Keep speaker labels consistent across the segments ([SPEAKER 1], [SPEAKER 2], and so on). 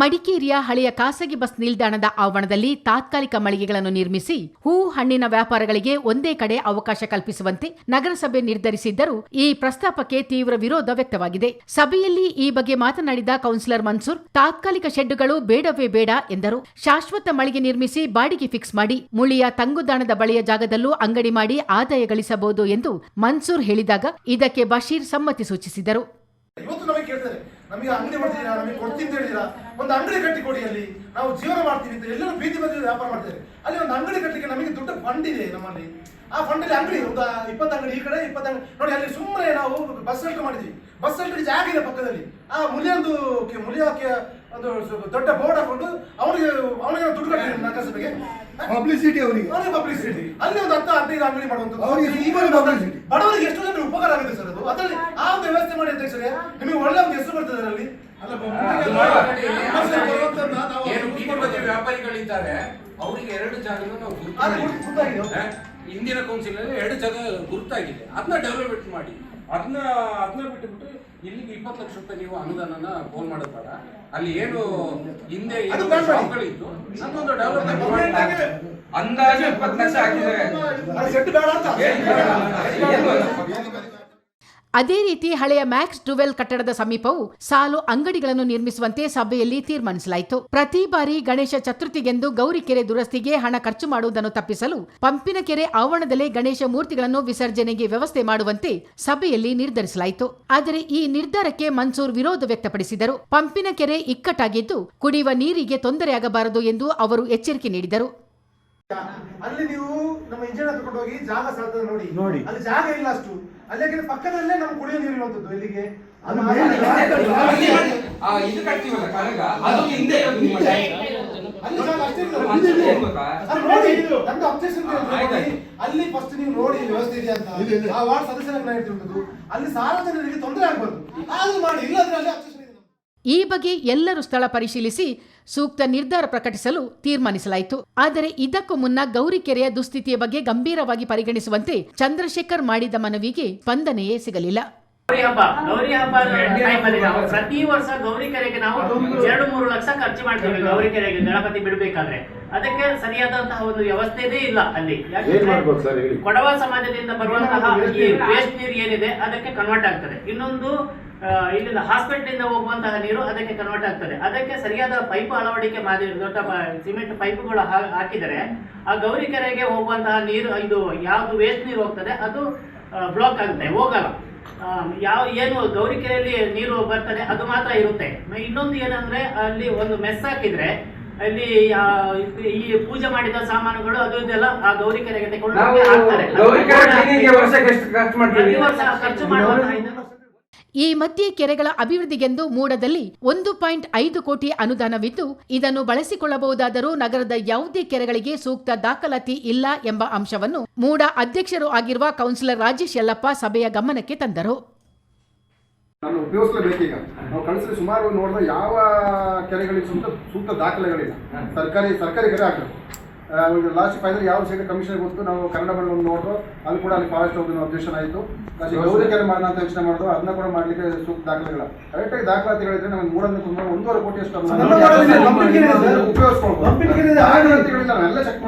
[SPEAKER 1] ಮಡಿಕೇರಿಯ ಹಳೆಯ ಖಾಸಗಿ ಬಸ್ ನಿಲ್ದಾಣದ ಆವರಣದಲ್ಲಿ ತಾತ್ಕಾಲಿಕ ಮಳಿಗೆಗಳನ್ನು ನಿರ್ಮಿಸಿ ಹೂ ಹಣ್ಣಿನ ವ್ಯಾಪಾರಗಳಿಗೆ ಒಂದೇ ಕಡೆ ಅವಕಾಶ ಕಲ್ಪಿಸುವಂತೆ ನಗರಸಭೆ ನಿರ್ಧರಿಸಿದ್ದರೂ ಈ ಪ್ರಸ್ತಾಪಕ್ಕೆ ತೀವ್ರ ವಿರೋಧ ವ್ಯಕ್ತವಾಗಿದೆ. ಸಭೆಯಲ್ಲಿ ಈ ಬಗ್ಗೆ ಮಾತನಾಡಿದ ಕೌನ್ಸಿಲರ್ ಮನ್ಸೂರ್, ತಾತ್ಕಾಲಿಕ ಶೆಡ್ಗಳು ಬೇಡವೇ ಬೇಡ ಎಂದರು. ಶಾಶ್ವತ ಮಳಿಗೆ ನಿರ್ಮಿಸಿ ಬಾಡಿಗೆ ಫಿಕ್ಸ್ ಮಾಡಿ ಮುಳಿಯ ತಂಗುದಾಣದ ಬಳಿಯ ಜಾಗದಲ್ಲೂ ಅಂಗಡಿ ಮಾಡಿ ಆದಾಯ ಗಳಿಸಬಹುದು ಎಂದು ಮನ್ಸೂರ್ ಹೇಳಿದಾಗ ಇದಕ್ಕೆ ಬಶೀರ್ ಸಮ್ಮತಿ ಸೂಚಿಸಿದರು.
[SPEAKER 2] ನಮಗೆ ಅಂಗಡಿ ಮಾಡ್ತೀರಾ ನಮಗೆ ಕೊಡ್ತೀನಿ ಹೇಳಿದಿರಾ ಒಂದು ಅಂಗಡಿ ಕಟ್ಟಿ ಕೊಡಿ ಅಲ್ಲಿ. ನಾವು ಜೀವನ ಮಾಡ್ತೀವಿ ಅಂತ ಎಲ್ಲರೂ ಬೀದಿ ಬದಿ ವ್ಯಾಪಾರ ಮಾಡ್ತಾರೆ. ಅಲ್ಲಿ ಒಂದು ಅಂಗಡಿ ಕಟ್ಟಲಿಕ್ಕೆ ನಮಗೆ ದೊಡ್ಡ ಫಂಡ್ ಇದೆ ನಮ್ಮಲ್ಲಿ. ಆ ಫಂಡಲ್ಲಿ ಅಂಗಡಿ ಒಂದು ಇಪ್ಪತ್ತು ಅಂಗಡಿ ಈ ಕಡೆ, ಇಪ್ಪತ್ತು ಅಂಗಡಿ. ನೋಡಿ, ಅಲ್ಲಿ ಸುಮ್ಮನೆ ನಾವು ಬಸ್ ಸೆಂಟರ್ ಮಾಡಿದ್ವಿ. ಬಸ್ ಸೆಂಟರ್ ಜಾಗ ಇದೆ ಪಕ್ಕದಲ್ಲಿ. ಆ ಮುಲಿಯೊಂದು ಮುಲಿಯೋಕೆ ಒಂದು ದೊಡ್ಡ ಬೋರ್ಡ್ ಹಾಕೊಂಡು ಅವನಿಗೆ ಅವನಿಗೆ ದುಡ್ಡು ಕಟ್ಟಿದ್ದೀನಿ ನಗರಸಭೆಗೆ.
[SPEAKER 3] ಪಬ್ಲಿಸಿಟಿ ಅವರಿಗೆ.
[SPEAKER 2] ಅವರಿಗೆ ಪಬ್ಲಿಸಿಟಿ ಅಲ್ಲಿ ಒಂದು ಹತ್ತು ಹದಿನೈದು ಅಂಗಡಿ ಮಾಡುವಂತ
[SPEAKER 3] ಅವರಿಗೆ ತುಂಬಾನೇ ಪಬ್ಲಿಸಿಟಿ
[SPEAKER 2] ಬಡವರಿಗೆ ಎಷ್ಟು ಜನ ಉಪಕಾರ ಆಗುತ್ತೆ ಸರ್ ಅದು. ಅದರಲ್ಲಿ ಆ ಒಂದು ವ್ಯವಸ್ಥೆ ಮಾಡಿ ಅಧ್ಯಕ್ಷರೇ ನಿಮಗೆ ಒಳ್ಳೆ ಒಂದು ಹೆಸರು ಬರ್ತದೆ ಅದರಲ್ಲಿ.
[SPEAKER 4] ವ್ಯಾಪಾರಿಗಳಿದ್ದಾರೆ ಅವರಿಗೆ ಎರಡು ಜಾಗ ನಾವು? ಹಿಂದಿನ ಕೌನ್ಸಿಲ್ ಅಲ್ಲಿ ಎರಡು ಜಾಗ ಗುರುತಾಗಿದೆ. ಅದನ್ನ ಡೆವಲಪ್ಮೆಂಟ್ ಮಾಡಿ. ಅದನ್ನ ಅದನ್ನ ಬಿಟ್ಟುಬಿಟ್ಟು ಇಲ್ಲಿಗೆ ಇಪ್ಪತ್ತು ಲಕ್ಷ ರೂಪಾಯಿ ನೀವು ಅನುದಾನನ ಫೋನ್ ಮಾಡೋದಾರ ಅಲ್ಲಿ ಏನು ಹಿಂದೆ ಏನು
[SPEAKER 2] ಬೇಡ.
[SPEAKER 4] ಶಾಪ್ಗಳಿತ್ತು ನನ್ನೊಂದು ಡೆವಲಪ್ಮೆಂಟ್
[SPEAKER 5] ಅಂದಾಜು ಇಪ್ಪತ್ತು ಲಕ್ಷ ಹಾಕಿದ್ದಾರೆ.
[SPEAKER 2] ಅದು
[SPEAKER 1] ರೀತಿ ಹಳೆಯ ಮ್ಯಾಕ್ಸ್ ಡುವೆಲ್ ಕಟ್ಟಡದ ಸಮೀಪವು ಸಾಲು ಅಂಗಡಿಗಳನ್ನು ನಿರ್ಮಿಸುವಂತೆ ಸಭೆಯಲ್ಲಿ ತೀರ್ಮಾನಿಸಲಾಯಿತು. ಪ್ರತಿ ಬಾರಿ ಗಣೇಶ ಚತುರ್ಥಿಗೆಂದು ಗೌರಿಕೆರೆ ದುರಸ್ತಿಗೆ ಹಣ ಖರ್ಚು ಮಾಡುವುದನ್ನು ತಪ್ಪಿಸಲು ಪಂಪಿನಕೆರೆ ಆವರಣದಲ್ಲೇ ಗಣೇಶ ಮೂರ್ತಿಗಳನ್ನು ವಿಸರ್ಜನೆಗೆ ವ್ಯವಸ್ಥೆ ಮಾಡುವಂತೆ ಸಭೆಯಲ್ಲಿ ನಿರ್ಧರಿಸಲಾಯಿತು. ಆದರೆ ಈ ನಿರ್ಧಾರಕ್ಕೆ ಮನ್ಸೂರ್ ವಿರೋಧ ವ್ಯಕ್ತಪಡಿಸಿದರು. ಪಂಪಿನಕೆರೆ ಇಕ್ಕಟ್ಟಾಗಿದ್ದು ಕುಡಿಯುವ ನೀರಿಗೆ ತೊಂದರೆಯಾಗಬಾರದು ಎಂದು ಅವರು ಎಚ್ಚರಿಕೆ ನೀಡಿದರು.
[SPEAKER 2] ಅಲ್ಲಿ ನೀವು ನಮ್ಮ ಇಂಜಿನಿಯರ್ ಹೋಗಿ ಜಾಗ ಸಾಧ್ಯ ನೋಡಿ.
[SPEAKER 3] ನೋಡಿ.
[SPEAKER 2] ಅಲ್ಲಿ ಜಾಗ ಇಲ್ಲ ಅಷ್ಟು. ಅಲ್ಲಿ ಯಾಕಂದ್ರೆ ಪಕ್ಕದಲ್ಲೇ ನಮ್ಗೆ ಕುಡಿಯೋ ನೀರು ಇರುವಂತದ್ದು ಎಲ್ಲಿಗೆ?
[SPEAKER 3] ಅದು
[SPEAKER 2] ಅಲ್ಲಿ
[SPEAKER 5] ಆ, ಇದು ಕಟ್ತೀವಲ್ಲ ಕನಗ ಅದು ಹಿಂದೆ ಇರೋದು ನಿಮ್ಮ ಜಾಗ.
[SPEAKER 2] ಅಲ್ಲಿ ಫಸ್ಟ್ ನೀವು ನೋಡಿ ವ್ಯವಸ್ಥೆ ಇದೆ ಅಂತ. ಆ ವಾರ್ಡ್ ಸದಸ್ಯರನ್ನ ನಾನು ಅಲ್ಲಿ ಸಾರ್ವಜನಿಕರಿಗೆ ತೊಂದರೆ ಆಗ್ಬಾರ್ದು. ಆದ್ರೂ ಮಾಡಿ ಇಲ್ಲಾಂದ್ರೆ ಅಲ್ಲಿ
[SPEAKER 1] ಈ ಬಗ್ಗೆ ಎಲ್ಲರೂ ಸ್ಥಳ ಪರಿಶೀಲಿಸಿ ಸೂಕ್ತ ನಿರ್ಧಾರ ಪ್ರಕಟಿಸಲು ತೀರ್ಮಾನಿಸಲಾಯಿತು. ಆದರೆ ಇದಕ್ಕೂ ಮುನ್ನ ಗೌರಿಕೆರೆಯ ದುಸ್ಥಿತಿಯ ಬಗ್ಗೆ ಗಂಭೀರವಾಗಿ ಪರಿಗಣಿಸುವಂತೆ ಚಂದ್ರಶೇಖರ್ ಮಾಡಿದ ಮನವಿಗೆ ಸ್ಪಂದನೆಯೇ ಸಿಗಲಿಲ್ಲ.
[SPEAKER 6] ಗೌರಿ ಹಬ್ಬ ಗೌರಿ ಹಬ್ಬ ಟೈಮಲ್ಲಿ ನಾವು ಪ್ರತಿ ವರ್ಷ ಗೌರಿ ಕೆರೆಗೆ ನಾವು ಎರಡು ಮೂರು ಲಕ್ಷ ಖರ್ಚು ಮಾಡ್ತೀವಿ ಗೌರಿ ಕೆರೆಗೆ ಗಣಪತಿ ಬಿಡಬೇಕಾದ್ರೆ. ಅದಕ್ಕೆ ಸರಿಯಾದಂತಹ ಒಂದು ವ್ಯವಸ್ಥೆನೇ ಇಲ್ಲ ಅಲ್ಲಿ. ಕೊಡವ ಸಮಾಜದಿಂದ ಬರುವಂತಹ ಈ ವೇಸ್ಟ್ ನೀರು ಏನಿದೆ ಅದಕ್ಕೆ ಕನ್ವರ್ಟ್ ಆಗ್ತದೆ. ಇನ್ನೊಂದು ಇಲ್ಲಿಂದ ಹಾಸ್ಪಿಟಲ್ ಇಂದ ಹೋಗುವಂತಹ ನೀರು ಅದಕ್ಕೆ ಕನ್ವರ್ಟ್ ಆಗ್ತದೆ. ಅದಕ್ಕೆ ಸರಿಯಾದ ಪೈಪ್ ಅಳವಡಿಕೆ ಮಾಡಿ ದೊಡ್ಡ ಸಿಮೆಂಟ್ ಪೈಪ್ಗಳು ಹಾಕಿದರೆ ಆ ಗೌರಿ ಕೆರೆಗೆ ಹೋಗುವಂತಹ ನೀರು ಇದು ಯಾವುದು ವೇಸ್ಟ್ ನೀರು ಹೋಗ್ತದೆ ಅದು ಬ್ಲಾಕ್ ಆಗುತ್ತೆ ಹೋಗಲ್ಲ. ಯಾವ ಏನು ಗೌರಿಕೆರೆಯಲ್ಲಿ ನೀರು ಬರ್ತದೆ ಅದು ಮಾತ್ರ ಇರುತ್ತೆ. ಇನ್ನೊಂದು ಏನಂದ್ರೆ ಅಲ್ಲಿ ಒಂದು ಮೆಸ್ ಹಾಕಿದ್ರೆ ಅಲ್ಲಿ ಈ ಪೂಜೆ ಮಾಡಿದ ಸಾಮಾನುಗಳು ಅದು ಇದೆಲ್ಲ ಆ ಗೌರಿಕೆರೆಗೆ ತಗೊಂಡು ಹಾಕ್ತಾರೆ.
[SPEAKER 5] ಖರ್ಚು
[SPEAKER 6] ಹಾಕ್ತಾರೆ.
[SPEAKER 1] ಈ ಮಧ್ಯೆ ಕೆರೆಗಳ ಅಭಿವೃದ್ಧಿಗೆಂದು ಮೂಡದಲ್ಲಿ ಒಂದು ಪಾಯಿಂಟ್ ಐದು ಕೋಟಿ ಅನುದಾನವಿದ್ದು, ಇದನ್ನು ಬಳಸಿಕೊಳ್ಳಬಹುದಾದರೂ ನಗರದ ಯಾವುದೇ ಕೆರೆಗಳಿಗೆ ಸೂಕ್ತ ದಾಖಲಾತಿ ಇಲ್ಲ ಎಂಬ ಅಂಶವನ್ನು ಮೂಡ ಅಧ್ಯಕ್ಷರು ಆಗಿರುವ ಕೌನ್ಸಿಲರ್ ರಾಜೇಶ್ ಯಲ್ಲಪ್ಪ ಸಭೆಯ ಗಮನಕ್ಕೆ ತಂದರು.
[SPEAKER 3] ನಾನು ಉಪಯೋಗಿಸಲೇಬೇಕೀಗ. ನಾವು ಕಳಿಸಿದ ಸುಮಾರು ನೋಡಿದ ಯಾವ ಕೆರೆಗಳಿಗೆ ಸೂಕ್ತ ಸೂಕ್ತ ದಾಖಲೆಗಳಿಲ್ಲ. ಸರ್ಕಾರಿ ಸರ್ಕಾರಿ ಕೆರೆ ಆಗ್ತದೆ ಒಂದು ಲಾಸ್ಟ್ ಫೈನಲ್ ಯಾವ ಸೈಡ್ ಕಮಿಷನ್ ಗೊತ್ತು. ನಾವು ಕನ್ನಡ ಬಣ್ಣ ಒಂದು ನೋಡ್ರು ಅಲ್ಲಿ ಕೂಡ ಅಲ್ಲಿ ಫಾರೆಸ್ಟ್ ಹೋಗಿ ಅಬ್ಜೆಕ್ಷನ್ ಆಯಿತು. ಅಲ್ಲಿ ಗೌರಿ ಕೆರೆ ಮಾಡೋಣ ಅಂತ ಯೋಚನೆ ಮಾಡಿದ್ರು ಅದನ್ನ ಕೂಡ ಮಾಡ್ಲಿಕ್ಕೆ ಸೂಕ್ತ ದಾಖಲೆಗಳ. ಕರೆಕ್ಟಾಗಿ ದಾಖಲಾತಿಗಳಿದ್ರೆ ನಮಗೆ ಮೂರನ್ನು ತುಂಬ ಒಂದೂವರೆ ಕೋಟಿ ಅಷ್ಟು ನಾವೆಲ್ಲ ಚೆಕ್?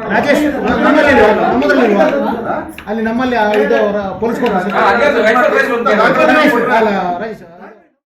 [SPEAKER 7] ಅಲ್ಲಿ ನಮ್ಮಲ್ಲಿ ಆ ಇದು ಅವರ ಪೊಲೀಸ್